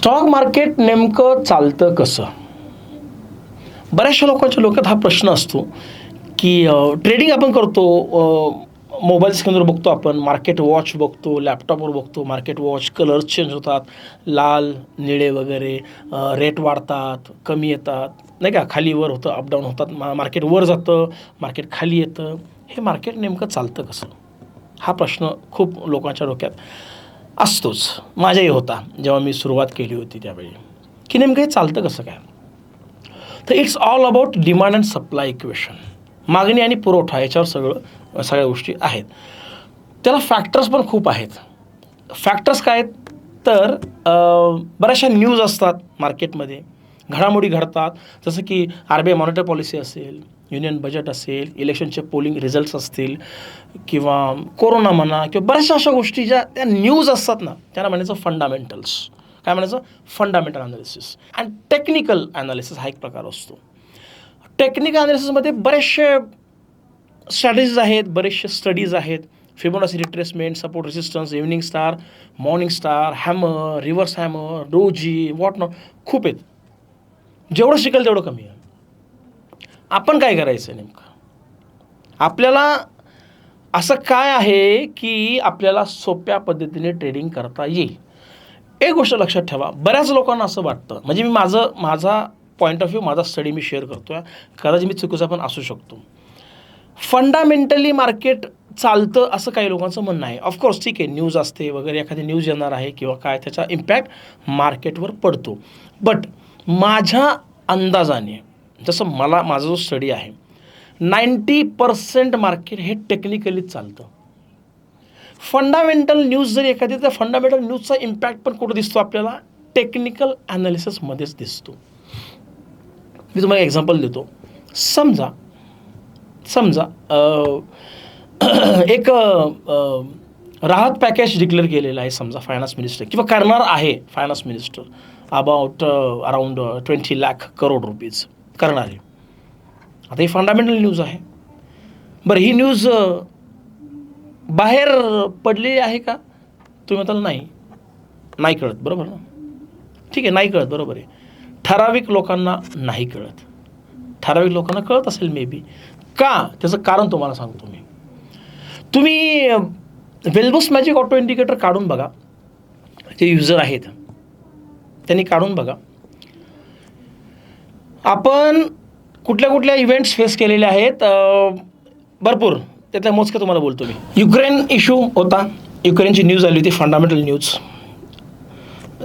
Stock market नेमकं चालतं कसं? बऱ्याचशा लोकांच्या डोक्यात हा प्रश्न असतो की ट्रेडिंग आपण करतो मोबाईल स्क्रीनवर बघतो आपण मार्केट वॉच बघतो लॅपटॉपवर बघतो मार्केट वॉच कलर्स चेंज होतात. लाल निळे वगैरे रेट वाढतात कमी येतात. नाही का? खाली वर होतं अपडाऊन होतात. मा मार्केट वर जातं मार्केट खाली येतं. हे मार्केट नेमकं चालतं कसं? हा प्रश्न खूप लोकांच्या डोक्यात. असतोच. माझ्याही होता जेव्हा मी सुरुवात केली होती त्यावेळी. की नेमकं हे चालतं कसं काय? तर it's all about demand and supply equation मागणी आणि पुरवठा याच्यावर सगळं सगळ्या गोष्टी आहेत. त्याला फॅक्टर्स पण खूप आहेत. फॅक्टर्स काय आहेत? तर बऱ्याचशा न्यूज असतात मार्केटमध्ये घडामोडी घडतात. जसं की R B I monetary policy असेल युनियन बजेट असेल इलेक्शनचे पोलिंग रिझल्ट्स असतील किंवा कोरोना म्हणा किंवा बऱ्याचशा अशा गोष्टी ज्या त्या न्यूज असतात ना त्यांना म्हणायचं फंडामेंटल्स काय म्हणायचं? Fundamental analysis and technical analysis हा एक प्रकार असतो. टेक्निकल अनालिसिसमध्ये बरेचसे स्ट्रॅटेजीज आहेत बरेचसे स्टडीज आहेत. Fibonacci retracement support resistance evening star morning star hammer reverse hammer doji what not खूप आहेत. जेवढं शिकेल तेवढं कमी आहे. आपण काय करायचं नेमकं? आपल्याला असं काय आहे की आपल्याला सोप्या पद्धतीने ट्रेडिंग करता येईल? एक गोष्ट लक्षात ठेवा बऱ्याच लोकांना असं वाटतं. म्हणजे मी माझं माझा पॉईंट ऑफ व्ह्यू माझा स्टडी मी शेअर करतो आहे कदाचित मी चुकीचा पण असू शकतो. फंडामेंटली मार्केट चालतं असं काही लोकांचं म्हणणं आहे. ऑफकोर्स ठीक आहे न्यूज असते वगैरे एखादी न्यूज येणार आहे किंवा काय त्याचा इम्पॅक्ट मार्केटवर पडतो. बट माझ्या अंदाजाने जसं मला माझा जो स्टडी आहे नाईंटी पर्सेंट मार्केट हे टेक्निकलीच चालतं. फंडामेंटल न्यूज जरी एखादी तर फंडामेंटल न्यूजचा इम्पॅक्ट पण कुठं दिसतो आपल्याला? टेक्निकल ॲनालिसिसमध्येच दिसतो. मी तुम्हाला एक्झाम्पल देतो. समजा समजा एक राहत पॅकेज डिक्लेअर केलेलं आहे समजा फायनान्स मिनिस्टर किंवा करणार आहे finance minister about around twenty lakh crore rupees करणार आहे. आता ही फंडामेंटल न्यूज आहे. बरं ही न्यूज बाहेर पडलेली आहे का? तुम्ही म्हणाल नाही. नाही कळत बरोबर ना? ठीक आहे नाही कळत बरोबर आहे. ठराविक लोकांना नाही कळत. ठराविक लोकांना कळत असेल मे बी का? त्याचं कारण तुम्हाला सांगतो मी. तुम्ही वेल्बोस मॅजिक ऑटो इंडिकेटर काढून बघा. जे युजर आहेत त्यांनी काढून बघा. आपण कुठल्या कुठल्या इव्हेंट्स फेस केलेले आहेत? भरपूर. त्यातल्या मोजक्या तुम्हाला बोलतो मी. युक्रेन इश्यू होता. युक्रेनची न्यूज आली होती फंडामेंटल न्यूज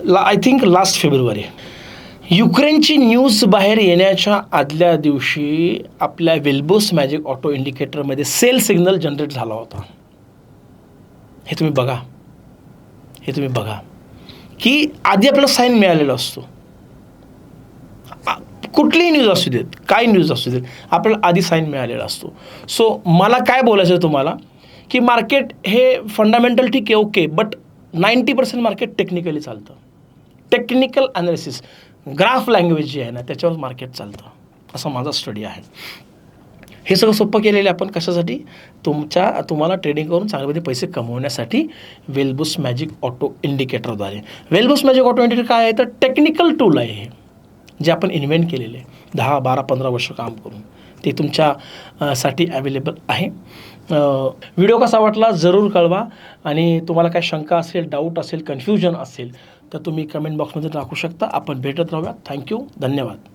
ला आय थिंक लास्ट फेब्रुवारी युक्रेनची न्यूज बाहेर येण्याच्या आदल्या दिवशी आपल्या विल्बोस मॅजिक ऑटो इंडिकेटरमध्ये सेल सिग्नल जनरेट झाला होता. हे तुम्ही बघा. हे तुम्ही बघा. की आधी आपल्याला साईन मिळालेला असतो. आ- कुठलीही न्यूज असू देत काय न्यूज असू देत आपल्याला आधी साईन मिळालेला असतो. सो मला काय बोलायचं आहे तुम्हाला की मार्केट हे फंडामेंटल ठीक आहे okay but ninety percent market technically चालतं. टेक्निकल अनालिसिस ग्राफ लँग्वेज जी आहे ना त्याच्यावर मार्केट चालतं. असा माझा स्टडी आहे. हे सगळं सोपं केलेलं आहे आपण कशासाठी? तुमच्या तुम्हाला ट्रेडिंग करून चांगल्यामध्ये पैसे कमवण्यासाठी वेलबुस मॅजिक ऑटो इंडिकेटरद्वारे वेलबुस मॅजिक ऑटो इंडिकेटर काय आहे? तर टेक्निकल टूल आहे हे. जे आपण इन्व्हेंट केलेले आहे. दहा बारा पंधरा वर्ष काम करून. ते तुमच्या साठी अवेलेबल आहे. व्हिडिओ कसा वाटला जरूर कळवा. आणि तुम्हाला काय शंका असेल डाऊट असेल कन्फ्युजन असेल तर तुम्ही कमेंट बॉक्समध्ये टाकू शकता. आपण भेटत राहूया. थँक्यू धन्यवाद.